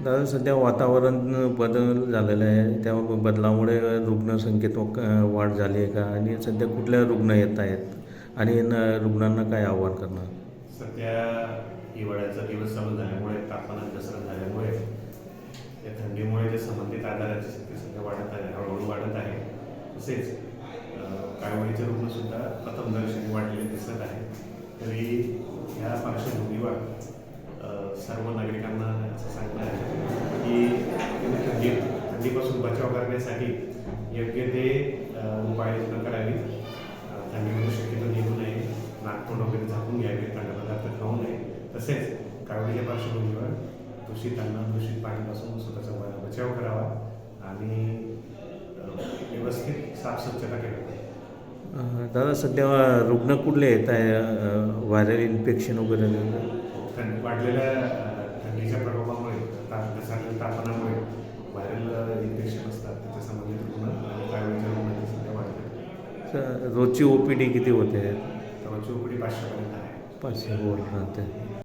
दादा सध्या वातावरण बदल झालेलं आहे. त्या बदलामुळे रुग्णसंख्येत क- वाढ झाली आहे का? आणि सध्या कुठल्या रुग्ण येत आहेत? आणि न रुग्णांना काय आव्हान करणार? सध्या हिवाळ्याचा दिवस चालू झाल्यामुळे तापमानात घसरण झाल्यामुळे या थंडीमुळे जे संबंधित आजाराची संख्या सध्या वाढत आहे हळूहळू वाढत आहे. तसेच अं, काळवळीचे रुग्णसुद्धा प्रथमदर्शनी वाढलेले दिसत आहे. तरी ह्या पार्श्वभूमीवर सर्व नागरिकांना असं सांगणं आहे की तुम्ही थंडी थंडीपासून बचाव करण्यासाठी योग्य ते उपाययोजना करावी थंडीमध्ये शक्यतो निघू नये नागतोंड वगैरे झाकून घ्यावे थंड पदार्थ खाऊ नये. तसेच कावडीच्या पार्श्वभूमीवर दूषित अन्न दूषित पाण्यापासून स्वतःचा बचाव करावा आणि व्यवस्थित साफस्वच्छता केली दादा सध्या रुग्ण कुठले येत आहे व्हायरल इन्फेक्शन वगैरे? थंडी वाढलेल्या थंडीच्या घसारलेल्या तापमानामुळे व्हायरल इन्फेक्शन असतात त्याच्या संबंधित रुग्ण आणि कावडीच्या रुग्णांची संख्या स- रोजची ओ पी डी किती होते? तर चौकडी पाचशेपर्यंत आहे. पाचशे वर राहते.